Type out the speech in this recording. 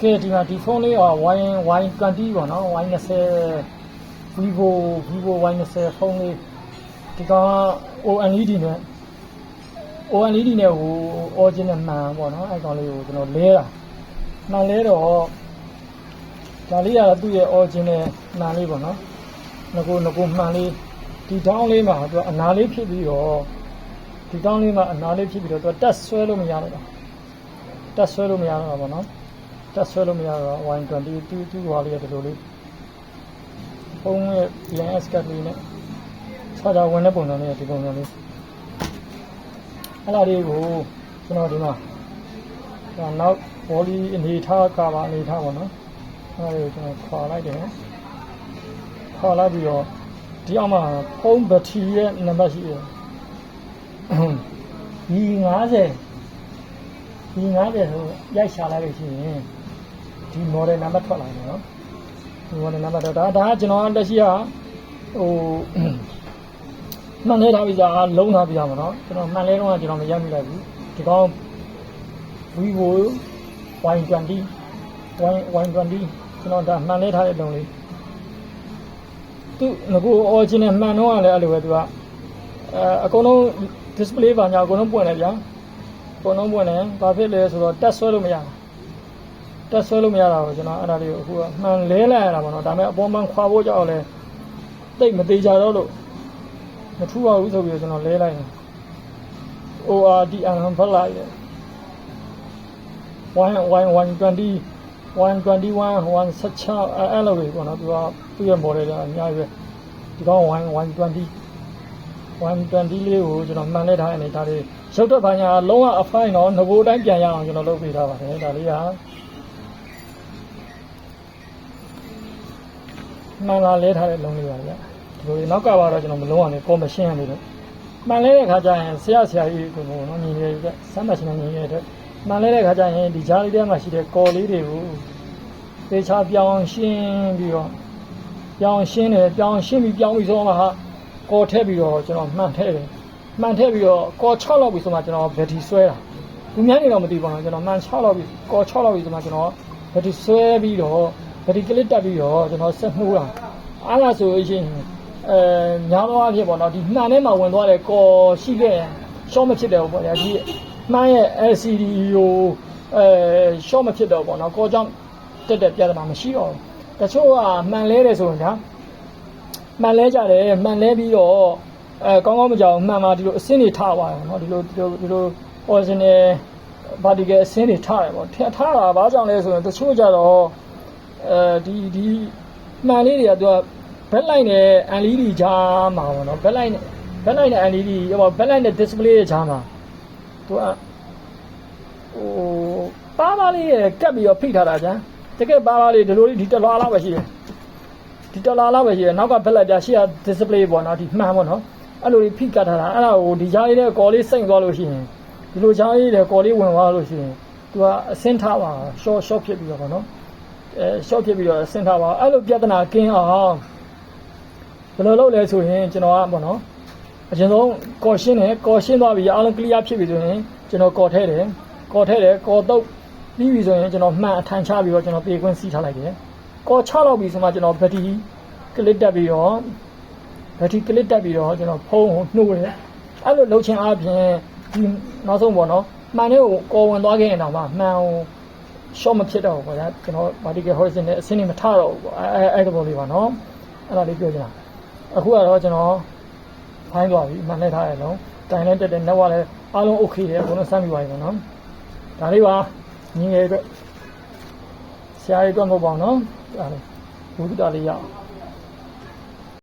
ကဲဒီမှာဒီဖုန်းလေးက Y Y20 ပေါ့နော် Y20 Vivo Vivo Y20 ဖုန်းလေးဒီကောင်က OLED နဲ့ OLED နဲ့ဟို original မှန်ပေါ့နော်အဲကောင်လေးကိုကျွန်တော်လဲတာမှန်လဲတော့ဒါလေးကတော့သူ့ရဲ့ original မှန်လေးပေါ့နော်ငကိုငကိုမှန်လေးဒီတောင်းလေးမှာသူကအနာလေးဖြစ်ပြီးတော့ဒီတောင်းလေးမှာအနာလေးဖြစ်ပြီးတော့သူကတက်ဆွဲလို့မရတော့တာတက်ဆွဲလို့မရတော့တာပေါ့နော် တက်ဆွဲလို့မရတော့ Y20 တူတူဟာလေးရတယ်လို့လေးဖုန်းရဲ့ BNS ကတ်လေးနဲ့ခြားခြားဝင်တဲ့ပုံစံလေးဒီပုံစံလေးအဲ့ဒါလေးကိုကျွန်တော်ဒီမှာဒါနောက်ဘောလီအနေထားကပါအနေထားပေါ့နော်အဲ့ဒါကိုကျွန်တော်ခွာလိုက်တယ်ခွာလိုက်ပြီးတော့ဒီအောက်မှာဖုန်းဘက်ထရီရဲ့နံပါတ်ရှိတယ်ဒီ90ဒီ90ဆိုရိုက်ရှာလိုက်လို့ရှိရင် ဒီ model နံပါတ်ထွက်လာတယ်နော်ဒီ model နံပါတ်တော့ဒါဒါကကျွန်တော်လက်ရှိကဟိုမှန်လဲထားပြီးသားလုံးထားပြီးသားပါနော်ကျွန်တော်မှန်လဲတော့ကျွန်တော်မရမိလိုက်ဘူးဒီကောင် Vivo Y20 Y Y20 ကျွန်တော်ဒါမှန်လဲထားတဲ့လုံးလေးသူငကူ original မှန်တော့လည်းအဲ့လိုပဲသူကအဲအကုန်လုံး display ပါညာအကုန်လုံးပွင့်တယ်ဗျာအကုန်လုံးပွင့်တယ်ဘာဖြစ်လဲဆိုတော့တက်ဆွဲလို့မရဘူး တက်ဆွဲလို့မရတာကိုကျွန်တော်အဲ့ဒါလေးကိုအခုကမှန်လဲလိုက်ရတာပေါ့နော်ဒါပေမဲ့အပေါ်မှန်ခွာဖို့ကြောက်လဲတိတ်မသေးကြတော့လို့မထူပါဘူးဆိုပြီးတော့ကျွန်တော်လဲလိုက်တယ် ORDN ဖတ်လိုက်တယ်1 1 120 121 116အဲ့လိုပဲပေါ့နော်သူကသူ့ရဲ့ model ကအများကြီးပဲဒီကောင်1 120 120လေးကိုကျွန်တော်မှန်လဲထားတဲ့အနေဒါလေးရုပ်သက်ပိုင်းကလုံးဝအဖိုင်းတော့ငကိုတိုင်းပြန်ရအောင်ကျွန်တော်လုပ်ပေးထားပါတယ်ဒါလေးက မှန်လာလဲထားတဲ့လုံးလေးပါဗျာဒီလိုနောက်ကပါတော့ကျွန်တော်မလုံးအောင်လေကော်မရှင်ကနေတော့မှန်လဲတဲ့ခါကျရင်ဆရာဆရာကြီးကိုပေါ့နော်ညီငယ်ကြီးကစမ်းမရှင်ညီငယ်တဲ့မှန်လဲတဲ့ခါကျရင်ဒီကြားလေးထဲမှာရှိတဲ့ကော်လေးတွေကိုသေချာပြောင်းရှင်းပြီးတော့ပြောင်းရှင်းတယ်ပြောင်းရှင်းပြီးပြောင်းပြီးဆိုမှဟာကော်ထည့်ပြီးတော့ကျွန်တော်မှန်ထည့်တယ်မှန်ထည့်ပြီးတော့ကော်6လောက်ပြီးဆိုမှကျွန်တော်ဘက်ထရီဆွဲတာသူများနေတော့မသိပါဘူးကျွန်တော်မှန်6လောက်ပြီးကော်6လောက်ပြီးဆိုမှကျွန်တော်ဘက်ထရီဆွဲပြီးတော့ ဗဒီကလစ်တက်ပြီးတော့ကျွန်တော်ဆက်နှိုးတာအားလားဆိုလို့ရှိရင်အဲညာတော့အဖြစ်ပေါ့နော်ဒီမှန်ထဲမှာဝင်သွားတဲ့ကော်ရှိခဲ့ရင်ရှော့မဖြစ်တယ်ပေါ့ဗျာဒီမှန်ရဲ့ LCD ကိုအဲရှော့မဖြစ်တော့ပေါ့နော်ကော်ကြောင့်တက်တက်ပြဿနာမရှိတော့ဘူးတချို့ကမှန်လဲတယ်ဆိုရင်ဒါမှန်လဲကြတယ်မှန်လဲပြီးတော့အဲကောင်းကောင်းမကြောက်မှန်မှာဒီလိုအစင်းတွေထားသွားတယ်နော်ဒီလိုဒီလိုဒီလို original vertical အစင်းတွေထားတယ်ပေါ့ထထားတာဘာကြောင့်လဲဆိုရင်တချို့ကြတော့ အဲဒီဒီမှန်လေးတွေကသူကဘက်လိုက်နဲ့ LED ကြားမှာပေါ့နော်ဘက်လိုက်နဲ့ဘက်လိုက်နဲ့ LED ရောဘက်လိုက်နဲ့ display ရဲ့ကြားမှာသူကဟိုပါပါလေးရဲ့ကပ်ပြီးတော့ဖိထားတာဗျာတကယ်ပါပါလေးဒီလိုလေးဒီတလွာလောက်ပဲရှိတယ်ဒီတလွာလောက်ပဲရှိတယ်နောက်ကဘက်လိုက်ပြရှေ့က display ပေါ့နော်ဒီမှန်ပေါ့နော်အဲ့လိုလေးဖိကတ်ထားတာအဲ့ဒါကိုဒီကြားလေးနဲ့ကော်လေးစိမ့်သွားလို့ရှိရင်ဒီလိုကြားလေးနဲ့ကော်လေးဝင်သွားလို့ရှိရင်သူကအဆင်းထားပါ short short ဖြစ်ပြီးတော့ပေါ့နော် အဲရှော့ဖြစ်ပြီးတော့ဆင်းထားပါအဲ့လိုပြဿနာကင်းအောင်ဘယ်လိုလုပ်လဲဆိုရင်ကျွန်တော်ကပေါ့နော်အရင်ဆုံးကော်ရှင်းတယ်ကော်ရှင်းသွားပြီအားလုံး clear ဖြစ်ပြီဆိုရင်ကျွန်တော်ကော်ထဲတယ်ကော်ထဲတယ်ကော်တော့ပြီးပြီဆိုရင်ကျွန်တော်မှန်အထန်ချပြီးတော့ကျွန်တော်ပြေခွင့်စီးထားလိုက်တယ်ကော်ချလောက်ပြီဆိုမှကျွန်တော်ဘက်ထရီကလစ်တက်ပြီးတော့ဘက်ထရီကလစ်တက်ပြီးတော့ကျွန်တော်ဖုန်းကိုနှိုးတယ်အဲ့လိုလုပ်ချင်အားဖြင့်ဒီနောက်ဆုံးပေါ့နော်မှန်လေးကိုကော်ဝင်သွားခဲ့ရင်တော့မှမှန်ကို short မဖြစ်တော့ဘူးပေါ့ဗျာကျွန်တော် vertical horizon နဲ့အဆင်းနေမထတော့ဘူးပေါ့အဲအဲအဲ့ဒီပုံလေးပါနော်အဲ့ဒါလေးပြောချင်တာအခုကတော့ကျွန်တော်ဖိုင်းသွားပြီမှန်လဲထားရလုံးတိုင်လဲတက်တယ်နောက်ကလည်းအားလုံး okay တယ်အကုန်လုံးစမ်းပြီးပါပြီပေါ့နော်ဒါလေးပါညီငယ်အတွက်ဆရာကြီးအတွက်မဟုတ်ပါဘူးနော်အဲ့ဒါလေးဘုဒ္ဓတာလေးရအောင်